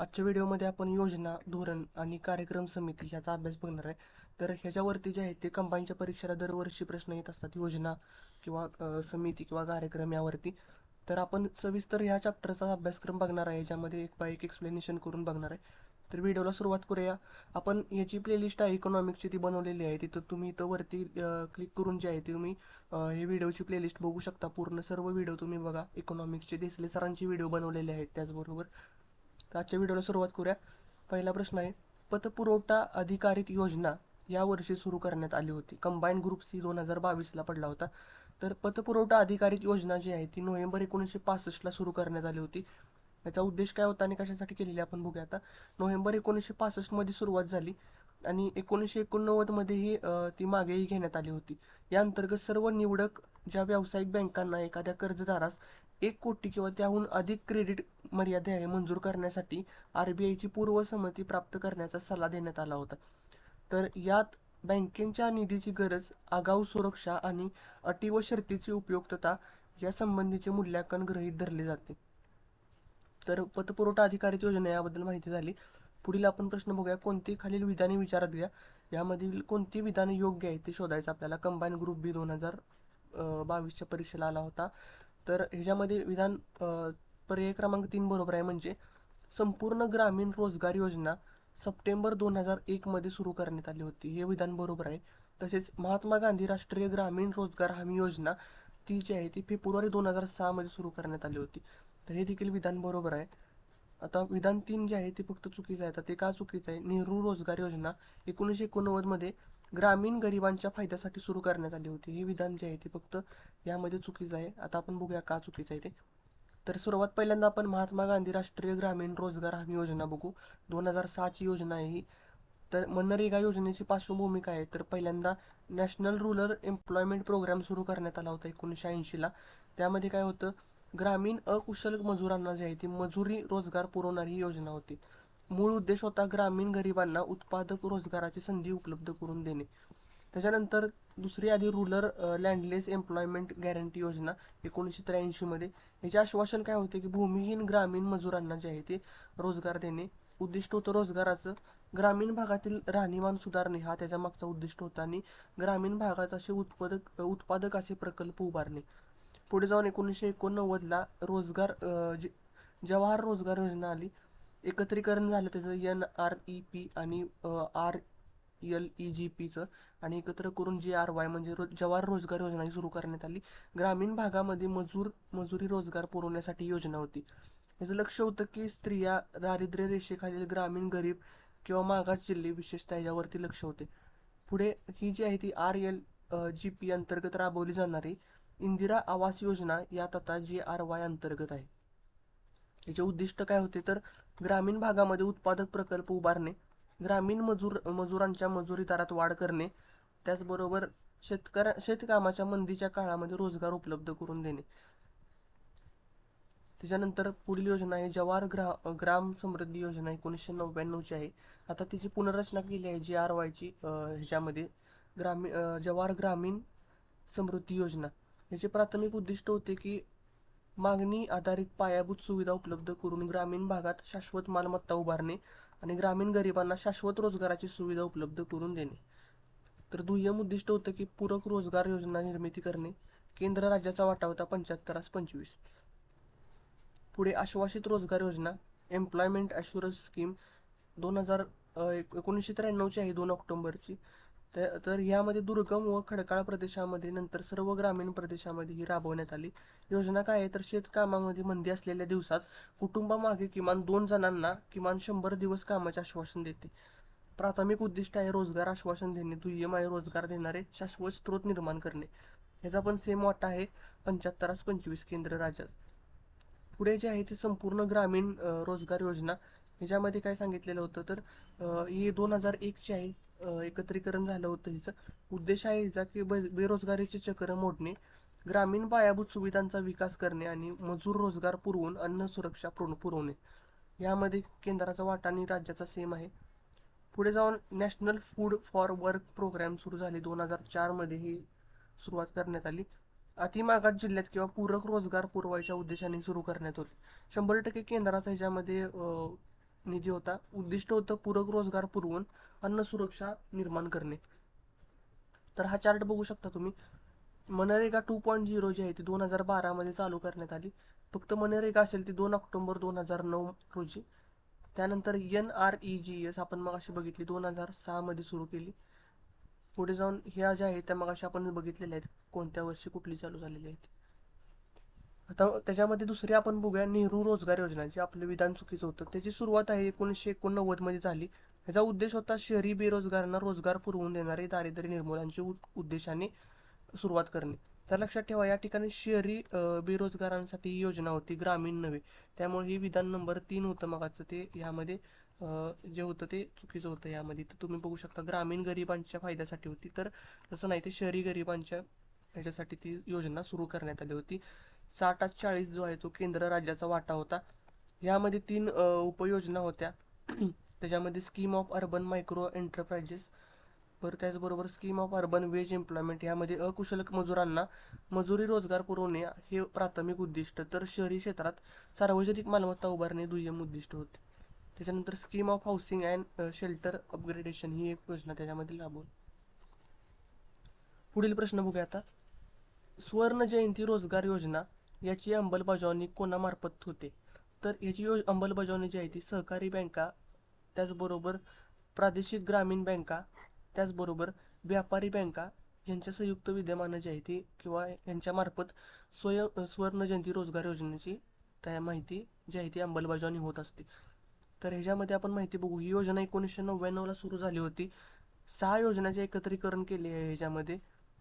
आजच्या व्हिडिओमध्ये आपण योजना धोरण आणि कार्यक्रम समिती ह्याचा अभ्यास बघणार आहे. तर ह्याच्यावरती जे आहे ते कंबाईनच्या परीक्षेला दरवर्षी प्रश्न येत असतात. योजना किंवा समिती किंवा कार्यक्रम यावरती. तर आपण सविस्तर ह्या चॅप्टरचा अभ्यासक्रम बघणार आहे याच्यामध्ये एक बाय एक एक्सप्लेनेशन करून बघणार आहे. तर व्हिडिओला सुरुवात करूया. आपण याची प्लेलिस्ट आहे इकॉनॉमिकची ती बनवलेली आहे. तिथं तुम्ही इथं वरती क्लिक करून जे आहे ती तुम्ही हे व्हिडिओची प्लेलिस्ट बघू शकता. पूर्ण सर्व व्हिडिओ तुम्ही बघा. इकॉनॉमिक्सचे देसले सरांची व्हिडिओ बनवलेले आहेत त्याचबरोबर. तर आजच्या व्हिडिओला सुरुवात करूया. पहिला प्रश्न आहे पतपुरवठा अधिकारित योजना या वर्षी सुरू करण्यात आली होती. कंबाईन ग्रुप सी दोन हजार बावीसला पडला होता. तर पतपुरवठा अधिकारित योजना जी आहे ती नोव्हेंबर एकोणीसशे पासष्टला सुरू करण्यात आली होती. याचा उद्देश काय होता आणि कशासाठी केलेली आपण बघूया आता. नोव्हेंबर एकोणीसशे पासष्टमध्ये सुरुवात झाली आणि एकोणीसशे एकोणनव्वदमध्येही ती मागेही घेण्यात आली होती. या अंतर्गत सर्व निवडक ज्या व्यावसायिक बँकांना एखाद्या कर्जदारास एक कोटी किंवा त्याहून अधिक क्रेडिट मर्यादा आहे मंजूर करण्यासाठी आर बी आयची पूर्वसंमती प्राप्त करण्याचा सल्ला देण्यात आला होता. तर यात बँकेच्या निधीची गरज आगाऊ सुरक्षा आणि अटी व शर्तीची उपयुक्तता या संबंधीचे मूल्यांकन गृहीत धरले जाते. तर पतपुरवठा अधिकारी योजना याबद्दल माहिती झाली. पुढील आपण प्रश्न बघूया. कोणती खालील विधाने विचारात घ्या यामधील कोणती विधाने योग्य आहेत ते शोधायचं आपल्याला. कंबाईन ग्रुप बी दोन हजार बावीसच्या परीक्षेला आला होता. तर ह्याच्यामध्ये विधान पर्याय क्रमांक तीन बरोबर आहे म्हणजे संपूर्ण ग्रामीण रोजगार योजना सप्टेंबर दोन हजार एकमध्ये सुरू करण्यात आली होती. हे विधान बरोबर आहे. तसेच महात्मा गांधी राष्ट्रीय ग्रामीण रोजगार हमी योजना ती जी आहे ती फेब्रुवारी दोन हजार सहामध्ये सुरू करण्यात आली होती. तर हे देखील विधान बरोबर आहे. आता विधान तीन जे आहे ते फक्त चुकीचं आहे. तर ते का चुकीचं आहे? नेहरू रोजगार योजना एकोणीसशे एकोणनव्वदमध्ये ग्रामीण गरिबांच्या फायद्यासाठी सुरू करण्यात आली होती. हे विधान जे आहे ते फक्त यामध्ये चुकीचं आहे. आता आपण बघूया का चुकीचं आहे ते. तर सर्वात पहिल्यांदा आपण महात्मा गांधी राष्ट्रीय ग्रामीण रोजगार हमी योजना बघू. दोन हजार सहाची योजना आहे ही. तर मनरेगा योजनेची पार्श्वभूमी काय आहे. तर पहिल्यांदा नॅशनल रुरल एम्प्लॉयमेंट प्रोग्राम सुरू करण्यात आला होता एकोणीसशे ऐंशीला. त्यामध्ये काय होतं ग्रामीण अकुशल मजुरांना जे आहे ती मजुरी रोजगार पुरवणारी ही योजना होती. मूळ उद्देश होता ग्रामीण गरिबांना उत्पादक रोजगाराची संधी उपलब्ध करून देणे. त्याच्यानंतर दुसरी आधी रुरल लँडलेस एम्प्लॉयमेंट गॅरंटी योजना एकोणीसशे त्र्याऐंशीमध्ये याचे आश्वासन काय होते की भूमिहीन ग्रामीण मजुरांना जे आहे ते रोजगार देणे. उद्दिष्ट होतं रोजगाराचं. ग्रामीण भागातील राहणीमान सुधारणे हा त्याच्या मागचा उद्दिष्ट होता आणि ग्रामीण भागात असे उत्पादक उत्पादक असे प्रकल्प उभारणे. पुढे जाऊन एकोणीसशे एकोणनव्वदला रोजगार जवाहर रोजगार योजना आली. एकत्रीकरण झालं त्याचं एन आर ई पी आणि आर एल ई जी पीचं आणि एकत्र करून जे आर वाय म्हणजे रो जवाहर रोजगार योजना ही सुरू करण्यात आली. ग्रामीण भागामध्ये मजूर मजुरी रोजगार पुरवण्यासाठी योजना होती. याचं लक्ष होतं की स्त्रिया दारिद्र्य रेषेखालील ग्रामीण गरीब किंवा मागास जिल्हे विशेषतः याच्यावरती लक्ष होते. पुढे ही जी आहे ती आर एल जी पी अंतर्गत राबवली जाणारी इंदिरा आवास योजना यात आता जी आर वाय अंतर्गत आहे. याचे उद्दिष्ट काय होते तर ग्रामीण भागामध्ये उत्पादक प्रकल्प उभारणे ग्रामीण मजूर मजुरांच्या मजुरी दरात वाढ करणे त्याचबरोबर शेतकऱ्या शेतकामाच्या मंदीच्या काळामध्ये रोजगार उपलब्ध करून देणे. त्याच्यानंतर पुढील योजना आहे जवाहर ग्रा ग्राम समृद्धी योजना एकोणीसशे नव्याण्णवची आहे. आता तिची पुनर्रचना केली आहे जी आर वायची ह्याच्यामध्ये. ग्रामीण जवाहर ग्रामीण समृद्धी योजना. याचे प्राथमिक उद्दिष्ट होते की मागणी आधारित पायाभूत सुविधा उपलब्ध करून ग्रामीण भागात शाश्वत मालमत्ता उभारणे आणि ग्रामीण गरिबांना शाश्वत रोजगाराची सुविधा उपलब्ध करून देणे. तर दुय्यम उद्दिष्ट होतं की पूरक रोजगार योजना निर्मिती करणे. केंद्र राज्याचा वाटा होता पंच्याहत्तरास पंचवीस. पुढे आश्वासित रोजगार योजना एम्प्लॉयमेंट ॲश्युरन्स स्कीम दोन हजार एकोणीसशे त्र्याण्णवची आहे दोन ऑक्टोबरची. तर तर यामध्ये दुर्गम व खडकाळ प्रदेशामध्ये नंतर सर्व ग्रामीण प्रदेशामध्ये ही राबवण्यात आली. योजना काय आहे? तर शेतकामामध्ये मंदी असलेल्या दिवसात कुटुंबामागे किमान दोन जणांना किमान शंभर दिवस कामाचे आश्वासन देते. प्राथमिक उद्दिष्ट आहे रोजगार आश्वासन देणे दुय्यम आहे रोजगार देणारे शाश्वत स्रोत निर्माण करणे. ह्याचा पण सेम वाटा आहे पंच्याहत्तरास पंचवीस केंद्र राज्यात पुढे जे आहे ते संपूर्ण ग्रामीण रोजगार योजना. ह्याच्यामध्ये काय सांगितलेलं होतं? तर ही दोन हजार एकची आहे एकत्रीकरण झालं होतं हिचं. उद्देश आहे हिचा की बेरोजगारीचे चक्र मोडणे ग्रामीण पायाभूत सुविधांचा विकास करणे आणि मजूर रोजगार पुरवून अन्न सुरक्षा पुरवणे. यामध्ये केंद्राचा वाटा आणि राज्याचा सेम आहे. पुढे जाऊन national food for work program सुरू झाले. दोन हजार चारमध्ये ही सुरुवात करण्यात आली. अतिमागात जिल्ह्यात किंवा पूरक रोजगार पुरवायच्या उद्देशाने सुरू करण्यात होते शंभर टक्के केंद्राचा ह्याच्यामध्ये निधी होता. उद्दिष्ट होतं पूरक रोजगार पुरवून अन्न सुरक्षा निर्माण करणे. तर हा चार्ट बघू शकता तुम्ही. मनरेगा टू पॉईंट झिरो जी आहे ती दोन हजार बारामध्ये चालू करण्यात आली. फक्त मनरेगा असेल ती दोन ऑक्टोबर दोन हजार नऊ रोजी. त्यानंतर N R E G S आपण मग अशी बघितली दोन हजार सहामध्ये सुरू केली. पुढे जाऊन ह्या ज्या आहेत त्या मग अशा आपण बघितलेल्या आहेत. कोणत्या वर्षी कुठली चालू झालेली आहेत आता त्याच्यामध्ये दुसरी आपण बघूया नेहरू रोजगार योजना जे आपलं विधान चुकीचं होतं. त्याची सुरुवात आहे एकोणीसशे एकोणनव्वदमध्ये झाली. याचा उद्देश होता शहरी बेरोजगारांना रोजगार पुरवून देणारे दारिद्र्य निर्मूलनाच्या उ- उद्देशाने सुरुवात करणे. तर लक्षात ठेवा या ठिकाणी शहरी बेरोजगारांसाठी ही योजना होती ग्रामीण नव्हे. त्यामुळे हे विधान नंबर तीन होतं मगाचं ते यामध्ये जे होतं ते चुकीचं होतं यामध्ये. तर तुम्ही बघू शकता ग्रामीण गरिबांच्या फायद्यासाठी होती. तर तसं नाही ते शहरी गरिबांच्या ह्याच्यासाठी ती योजना सुरू करण्यात आली होती. साठ चाळीस जो आहे तो केंद्र राज्याचा वाटा होता. यामध्ये तीन उपयोजना होत्या. त्याच्यामध्ये scheme of urban micro enterprises बरं त्याचबरोबर scheme of urban wage employment यामध्ये अकुशल मजुरांना मजुरी रोजगार पुरवणे हे प्राथमिक उद्दिष्ट. तर शहरी क्षेत्रात सार्वजनिक मालमत्ता उभारणे दुय्यम उद्दिष्ट होते. त्याच्यानंतर scheme of housing and shelter upgradation ही एक योजना त्याच्यामध्ये लाभून पुढील प्रश्न बघूया आता. सुवर्ण जयंती रोजगार योजना याची अंमलबजावणी कोणामार्फत होते? तर याची यो अंमलबजावणी जी आहे ती सहकारी बँका त्याचबरोबर प्रादेशिक ग्रामीण बँका त्याचबरोबर व्यापारी बँका यांच्या संयुक्त विद्यमानं जी आहे ती किंवा यांच्यामार्फत स्वय स्वर्ण सुवर्ण जयंती रोजगार योजनेची त्या माहिती जी आहे ती अंमलबजावणी होत असते. तर ह्याच्यामध्ये आपण माहिती बघू. ही योजना एकोणीसशे नव्याण्णवला सुरू झाली होती. सहा योजनाचे एकत्रीकरण केले आहे ह्याच्यामध्ये.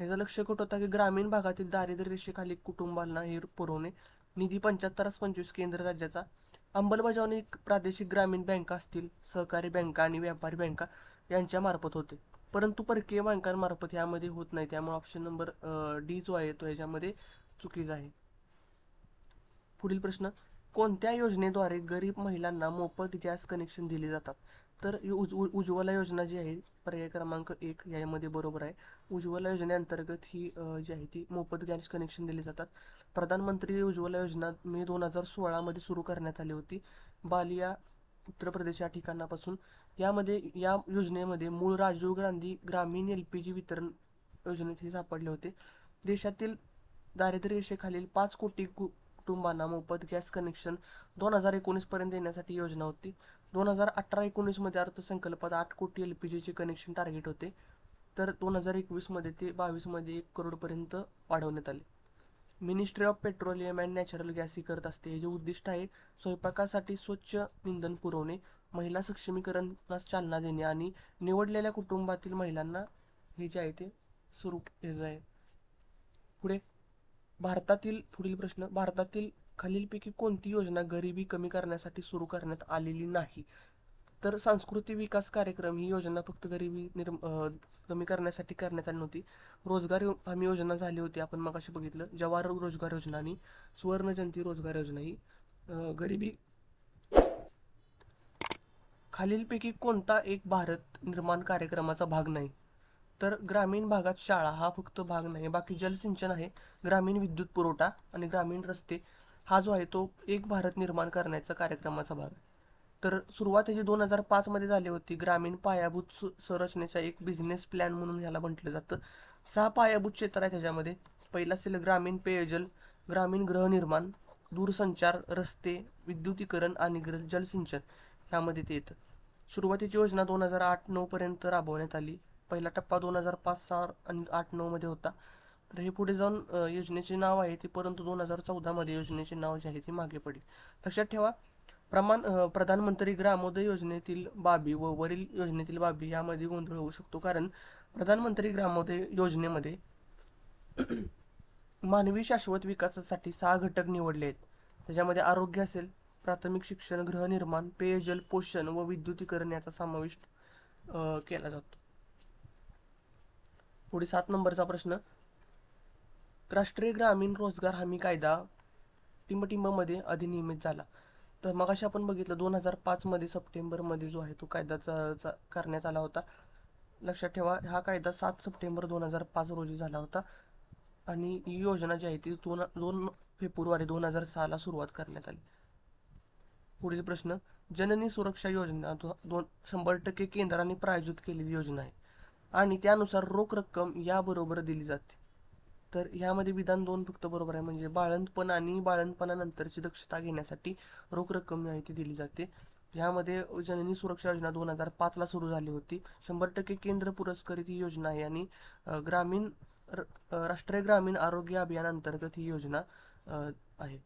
ह्याचा लक्ष कुठं होता की ग्रामीण भागातील दारिद्र्य रेषेखाली कुटुंबांना हे पुरवणे. निधी पंच्याहत्तरच पंचवीस केंद्र राज्याचा. अंमलबजावणी प्रादेशिक ग्रामीण बँका असतील सहकारी बँका आणि व्यापारी बँका यांच्या मार्फत होते. परंतु परकीय बँकांमार्फत यामध्ये होत नाही. त्यामुळे ऑप्शन नंबर डी जो आहे तो याच्यामध्ये चुकीचा आहे. पुढील प्रश्न कोणत्या योजनेद्वारे गरीब महिलांना मोफत गॅस कनेक्शन दिले जातात? तर उज उ- उज्ज्वला योजना जी आहे पर्याय क्रमांक एक यामध्ये बरोबर आहे. उज्ज्वला योजनेअंतर्गत ही जी आहे ती मोफत गॅस कनेक्शन दिले जातात. प्रधानमंत्री उज्ज्वला योजना मे दोन हजार सोळामध्ये सुरू करण्यात आली होती. बालिया उत्तर प्रदेश या ठिकाणापासून. यामध्ये या योजनेमध्ये मूळ राजीव गांधी ग्रामीण एल पी जी वितरण योजनेत हे सापडले होते. देशातील दारिद्र्य रेषेखालील पाच कोटी कुटुंबांना मोफत गॅस कनेक्शन दोन हजार एकोणीसपर्यंत येण्यासाठी देण्यासाठी योजना होती. दोन हजार अठरा एकोणीसमध्ये अर्थसंकल्पात आठ कोटी एल पी जीचे कनेक्शन टार्गेट होते. तर दोन हजार एकवीसमध्ये ते बावीसमध्ये एक करोडपर्यंत वाढवण्यात आले. Ministry of petroleum and natural gas ही करत असते. हे जे उद्दिष्ट आहे स्वयंपाकासाठी स्वच्छ इंधन पुरवणे महिला सक्षमीकरणास चालना देणे आणि निवडलेल्या कुटुंबातील महिलांना हे जे आहे ते स्वरूप हे जे आहे. पुढे भारतातील पुढील प्रश्न भारतातील खालीलपैकी कोणती योजना गरिबी कमी करण्यासाठी सुरू करण्यात आलेली नाही? तर सांस्कृतिक विकास कार्यक्रम ही योजना फक्त गरिबी निर्म कमी करण्यासाठी करण्यात आली नव्हती. रोजगार यो- हमी योजना झाली होती आपण मग अशी बघितलं. जवाहर रोजगार योजना आणि सुवर्ण जयंती रोजगार योजना ही गरिबी खालीलपैकी कोणता एक भारत निर्माण कार्यक्रमाचा भाग नाही. तर ग्रामीण भागात शाळा हा फक्त भाग नाही. बाकी जलसिंचन आहे ग्रामीण विद्युत पुरवठा आणि ग्रामीण रस्ते हा जो आहे तो एक भारत निर्माण करण्याचा कार्यक्रमाचा भाग आहे. तर सुरुवात याची दोन हजार पाचमध्ये झाली होती. ग्रामीण पायाभूत सु- संरचनेचा एक बिझनेस प्लॅन म्हणून ह्याला म्हटलं जातं. सहा पायाभूत क्षेत्र आहे त्याच्यामध्ये पहिला असेल ग्रामीण पेयजल ग्रामीण गृहनिर्माण दूरसंचार रस्ते विद्युतीकरण आणि ग्र जलसिंचन ह्यामध्ये ते येतं. सुरुवातीची योजना दोन हजार आठ नऊपर्यंत राबवण्यात आली. पहिला टप्पा दोन हजार पाच सहा आणि आठ नऊमध्ये होता. तर हे पुढे जाऊन योजनेचे नाव आहे ते परंतु दोन हजार चौदामध्ये योजनेचे नाव जे आहे ते मागे पडेल. लक्षात ठेवा प्रमाण प्रधानमंत्री ग्रामोदय योजनेतील बाबी व वरील योजनेतील बाबी यामध्ये गोंधळ होऊ शकतो. कारण प्रधानमंत्री ग्रामोदय योजनेमध्ये मानवी शाश्वत विकासासाठी सहा घटक निवडले आहेत. त्याच्यामध्ये आरोग्य असेल प्राथमिक शिक्षण गृहनिर्माण पेयजल पोषण व विद्युतीकरण याचा समावेश केला जातो. पुढे सात नंबरचा प्रश्न राष्ट्रीय ग्रामीण रोजगार हमी कायदा टिंबटिंबमध्ये अधिनियमित झाला. तर मगाशी आपण बघितलं दोन हजार पाचमध्ये सप्टेंबरमध्ये जो आहे तो कायदाचा करण्यात आला होता. लक्षात ठेवा हा कायदा सात सप्टेंबर दोन हजार पाच रोजी झाला होता. आणि ही योजना जी आहे ती दोन दोन फेब्रुवारी दोन हजार सहाला सुरुवात करण्यात आली. पुढील प्रश्न जननी सुरक्षा योजना दोन शंभर टक्के केंद्राने प्रायोजित केलेली योजना आहे. आणि त्यानुसार रोख रक्कम याबरोबर दिली जाते. तर ह्यामध्ये विधान दोन फक्त बरोबर आहे. म्हणजे बाळंतपण आणि बाळंतपणानंतरची दक्षता घेण्यासाठी रोख रक्कम आहे ती दिली जाते. ह्यामध्ये जननी सुरक्षा योजना दोन हजार पाचला सुरू झाली होती. शंभर टक्के केंद्र पुरस्कृत ही योजना आहे आणि ग्रामीण राष्ट्रीय ग्रामीण आरोग्य अभियान अंतर्गत ही योजना आहे.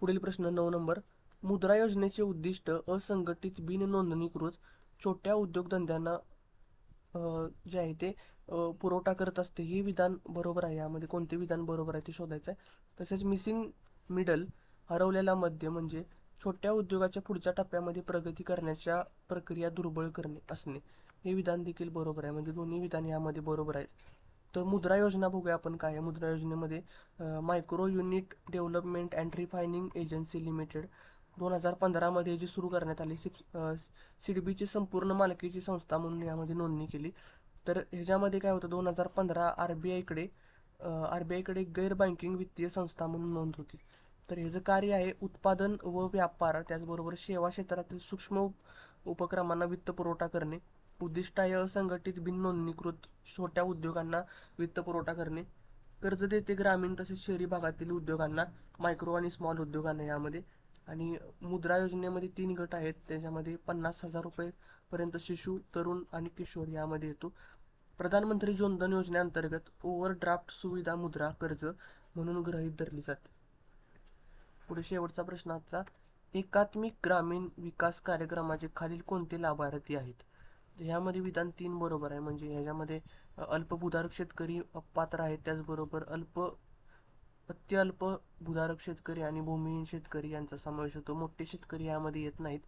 पुढील प्रश्न नऊ नंबर. मुद्रा योजनेचे उद्दिष्ट असंघटित बिन नोंदणीकृत छोट्या उद्योगधंद्यांना जे आहे ते पुरवठा करत असते हे विधान बरोबर आहे. यामध्ये कोणते विधान बरोबर आहे ते शोधायचं आहे तसेच मिसिंग मिडल हरवलेला मध्य म्हणजे छोट्या उद्योगाच्या पुढच्या टप्प्यामध्ये प्रगती करण्याच्या प्रक्रिया दुर्बळ करणे असणे. हे विधान देखील बरोबर आहे. म्हणजे दोन्ही विधान यामध्ये बरोबर आहेत. तर मुद्रा योजना बघूया आपण काय आहे. मुद्रा योजनेमध्ये micro unit development and refining agency limited दोन हजार पंधरामध्ये जी सुरू करण्यात आली सिप सिडबीची संपूर्ण मालकीची संस्था म्हणून यामध्ये नोंदणी केली. तर ह्याच्यामध्ये काय होतं दोन हजार पंधरा आर बी आयकडे आर बी आयकडे गैर बँकिंग वित्तीय संस्था म्हणून नोंद होती. तर ह्याचं कार्य आहे उत्पादन व व्यापार त्याचबरोबर सेवा क्षेत्रातील सूक्ष्म उपक्रमांना वित्त पुरवठा करणे उद्दिष्ट आहे असंघटित बिन नोंदणीकृत छोट्या उद्योगांना वित्त पुरवठा करणे कर्ज देते ग्रामीण तसेच शहरी भागातील उद्योगांना मायक्रो आणि स्मॉल उद्योगांना यामध्ये आणि मुद्रा योजनेमध्ये तीन गट आहेत त्याच्यामध्ये पन्नास हजार रुपये पर्यंत शिशु तरुण आणि किशोर यामध्ये येतो. प्रधानमंत्री जनधन योजनेअंतर्गत ओव्हरड्राफ्ट सुविधा मुद्रा कर्ज म्हणून गृहीत धरली जाते. पुढे शेवटचा प्रश्न आजचा. एकात्मिक ग्रामीण विकास कार्यक्रमाचे खालील कोणते लाभार्थी आहेत? ह्यामध्ये विधान तीन बरोबर आहे. म्हणजे ह्याच्यामध्ये अल्पभूधारक शेतकरी पात्र आहेत. त्याचबरोबर अल्प अत्यल्प भूधारक शेतकरी आणि भूमिहीन शेतकरी यांचा समावेश होतो. मोठे शेतकरी यामध्ये येत नाहीत.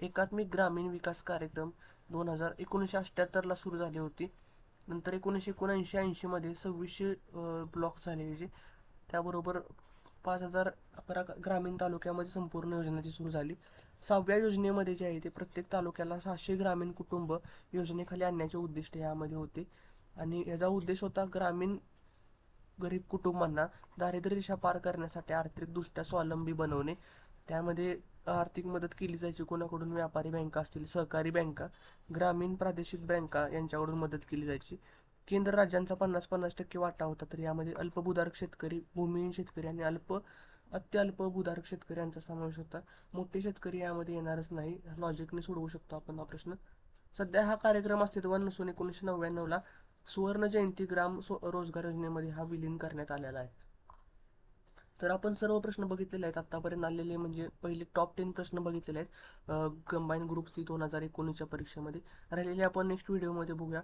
एकात्मिक ग्रामीण विकास कार्यक्रम दोन हजार एकोणीसशे अठ्ठ्याहत्तरला सुरू झाली होती. नंतर एकोणीसशे एकोणऐंशी ऐंशीमध्ये सव्वीसशे ब्लॉक झाले जे त्याबरोबर पाच हजार अकरा ग्रामीण तालुक्यामध्ये संपूर्ण योजना ती सुरू झाली. सहाव्या योजनेमध्ये जे आहे ते प्रत्येक तालुक्याला सहाशे ग्रामीण कुटुंब योजनेखाली आणण्याचे उद्दिष्ट यामध्ये होते. आणि याचा उद्देश होता ग्रामीण गरीब कुटुंबांना दारिद्र्य रेषा पार करण्यासाठी आर्थिकदृष्ट्या स्वावलंबी बनवणे. त्यामध्ये आर्थिक मदत केली जायची कोणाकडून व्यापारी बँका असतील सहकारी बँका ग्रामीण प्रादेशिक बँका यांच्याकडून मदत केली जायची. केंद्र राज्यांचा पन्नास पन्नास टक्के वाटा होता तर यामध्ये अल्पभूधारक शेतकरी भूमिहीन शेतकरी आणि अल्प अत्यल्प भूधारक शेतकरी यांचा समावेश होता. मोठे शेतकरी यामध्ये येणारच नाही लॉजिकने सोडवू शकतो आपण हा प्रश्न. सध्या हा कार्यक्रम अस्तित्वात नसून एकोणीसशे नव्याण्णवला सुवर्ण जयंती ग्राम रोजगार योजनेमध्ये हा विलीन करण्यात आलेला आहे. तर आपण सर्व प्रश्न बघितलेले आहेत. आतापर्यंत आलेले म्हणजे पहिले टॉप टेन प्रश्न बघितलेले आहेत. कंबाईन ग्रुप सी दोन हजार एकोणीसच्या परीक्षेमध्ये. राहिलेले आपण नेक्स्ट व्हिडिओमध्ये बघूया.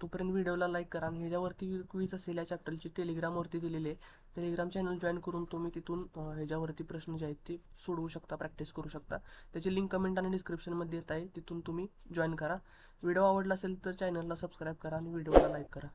तोपर्यंत व्हिडिओला लाईक करा आणि ह्याच्यावरती क्विज असेल या चॅप्टरची टेलिग्रामवरती दिलेली. आहे टेलिग्राम चॅनल जॉईन करून तुम्ही तिथून ह्याच्यावरती प्रश्न जे आहेत ते सोडवू शकता प्रॅक्टिस करू शकता. त्याची लिंक कमेंट आणि डिस्क्रिप्शनमध्ये येत आहे. तिथून तुम्ही जॉईन करा. व्हिडिओ आवडला असेल तर चॅनलला सबस्क्राईब करा आणि व्हिडिओला लाईक करा.